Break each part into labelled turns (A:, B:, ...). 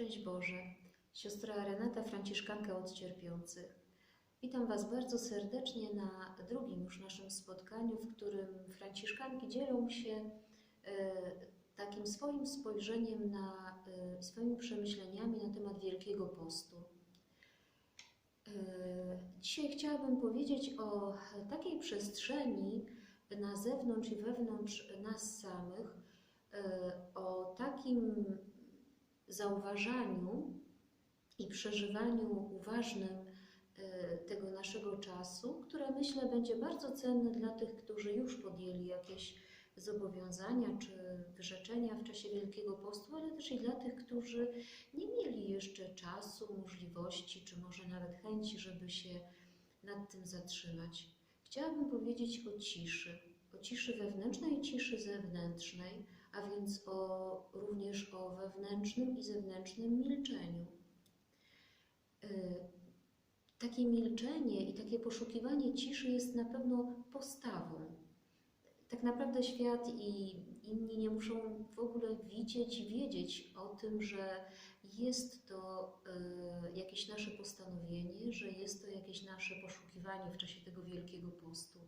A: Szczęść Boże, siostra Renata Franciszkanka od cierpiących. Witam Was bardzo serdecznie na drugim już naszym spotkaniu, w którym Franciszkanki dzielą się e, takim swoim spojrzeniem na e, swoimi przemyśleniami na temat Wielkiego Postu. E, Dzisiaj chciałabym powiedzieć o takiej przestrzeni na zewnątrz i wewnątrz nas samych, o takim zauważaniu i przeżywaniu uważnym e, tego naszego czasu, które myślę będzie bardzo cenne dla tych, którzy już podjęli jakieś zobowiązania czy wyrzeczenia w czasie Wielkiego Postu, ale też i dla tych, którzy nie mieli jeszcze czasu, możliwości, czy może nawet chęci, żeby się nad tym zatrzymać. Chciałabym powiedzieć o ciszy, o ciszy wewnętrznej i ciszy zewnętrznej, a więc o, również o wewnętrznym i zewnętrznym milczeniu. Y, Takie milczenie i takie poszukiwanie ciszy jest na pewno postawą. Tak naprawdę świat i inni nie muszą w ogóle widzieć wiedzieć o tym, że jest to y, jakieś nasze postanowienie, że jest to jakieś nasze poszukiwanie w czasie tego Wielkiego Postu.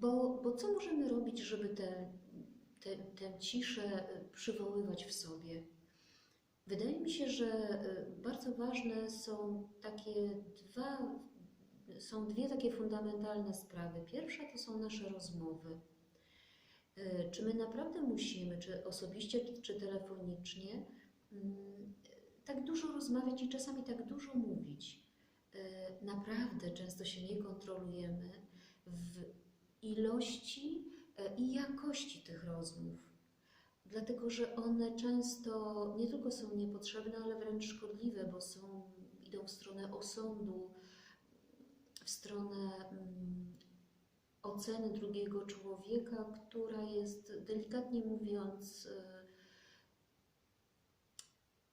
A: Bo, bo co możemy robić, żeby tę te, tę ciszę y, przywoływać w sobie? Wydaje mi się, że y, bardzo ważne są takie dwa, są dwie takie fundamentalne sprawy. Pierwsza to są nasze rozmowy. Y, Czy my naprawdę musimy, czy osobiście, czy telefonicznie, mm, tak dużo rozmawiać i czasami tak dużo mówić? Naprawdę często się nie kontrolujemy w ilości y, i jakości tych rozmów dlatego że one często nie tylko są niepotrzebne, ale wręcz szkodliwe, bo są, idą w stronę osądu, w stronę mm, oceny drugiego człowieka, która jest delikatnie mówiąc y,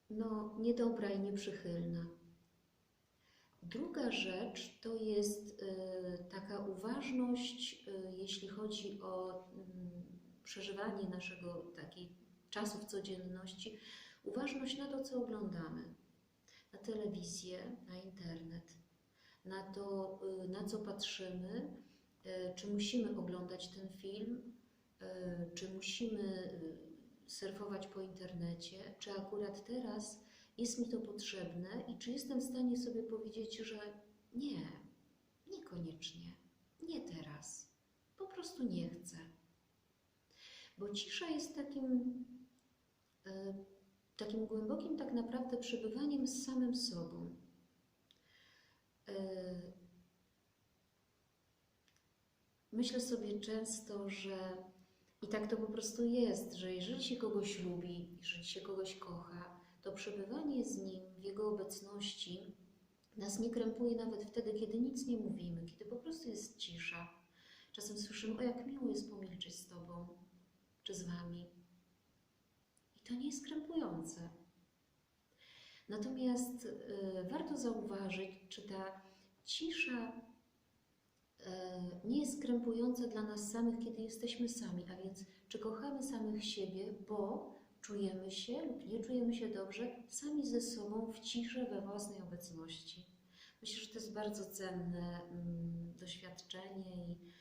A: no, niedobra i nieprzychylna. Druga rzecz to jest y, taka uważność, y, jeśli chodzi o mm, przeżywanie naszego takiej czasu w codzienności, uważność na to, co oglądamy, na telewizję, na internet, na to, y, na co patrzymy, czy musimy oglądać ten film, czy musimy surfować po internecie, czy akurat teraz jest mi to potrzebne i czy jestem w stanie sobie powiedzieć, że nie, niekoniecznie, nie teraz, po prostu nie chcę. Bo cisza jest takim, e, takim głębokim tak naprawdę przebywaniem z samym sobą. E, Myślę sobie często, że i tak to po prostu jest, że jeżeli się kogoś lubi, jeżeli się kogoś kocha, to przebywanie z nim w jego obecności nas nie krępuje nawet wtedy, kiedy nic nie mówimy, kiedy po prostu jest cisza. Czasem słyszymy, o jak miło jest pomilczeć z Tobą czy z Wami. I to nie jest krępujące. Natomiast y, warto zauważyć, czy ta cisza y, nie jest krępująca dla nas samych, kiedy jesteśmy sami, a więc czy kochamy samych siebie, bo czujemy się lub nie czujemy się dobrze sami ze sobą w ciszy we własnej obecności. Myślę, że to jest bardzo cenne mm, doświadczenie i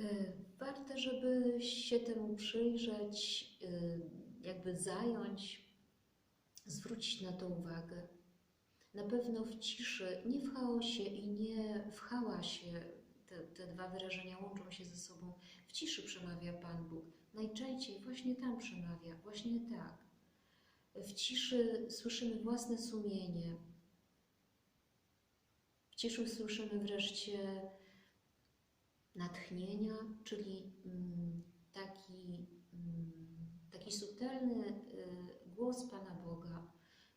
A: y, warte, żeby się temu przyjrzeć, y, jakby zająć, zwrócić na to uwagę. Na pewno w ciszy, nie w chaosie i nie w hałasie, te, te dwa wyrażenia łączą się ze sobą. W ciszy przemawia Pan Bóg. Najczęściej właśnie tam przemawia, właśnie tak. W ciszy słyszymy własne sumienie. W ciszy słyszymy wreszcie natchnienia, czyli mm, taki, mm, taki subtelny y, głos Pana Boga.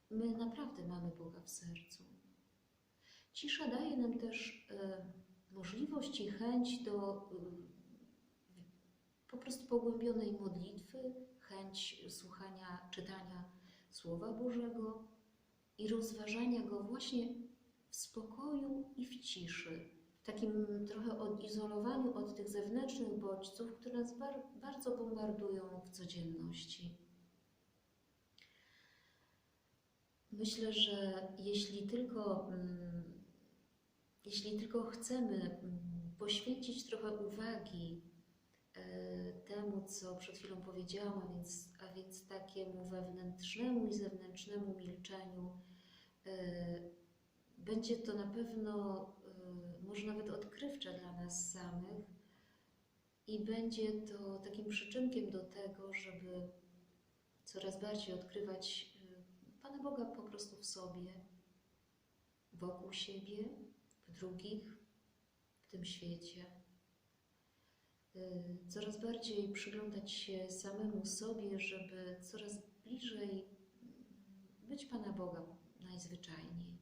A: My naprawdę mamy Boga w sercu. Cisza daje nam też y, możliwość i chęć do y, po prostu pogłębionej modlitwy, chęć słuchania, czytania Słowa Bożego i rozważania go właśnie w spokoju i w ciszy, takim trochę odizolowaniu od tych zewnętrznych bodźców, które nas bar bardzo bombardują w codzienności. Myślę, że jeśli tylko, mm, jeśli tylko chcemy mm, poświęcić trochę uwagi temu, co przed chwilą powiedziałam, a więc, a więc takiemu wewnętrznemu i zewnętrznemu milczeniu, e, będzie to na pewno e, może nawet odkrywcze dla nas samych i będzie to takim przyczynkiem do tego, żeby coraz bardziej odkrywać e, Pana Boga po prostu w sobie, wokół siebie, w drugich, w tym świecie. Y, Coraz bardziej przyglądać się samemu sobie, żeby coraz bliżej być Pana Boga najzwyczajniej.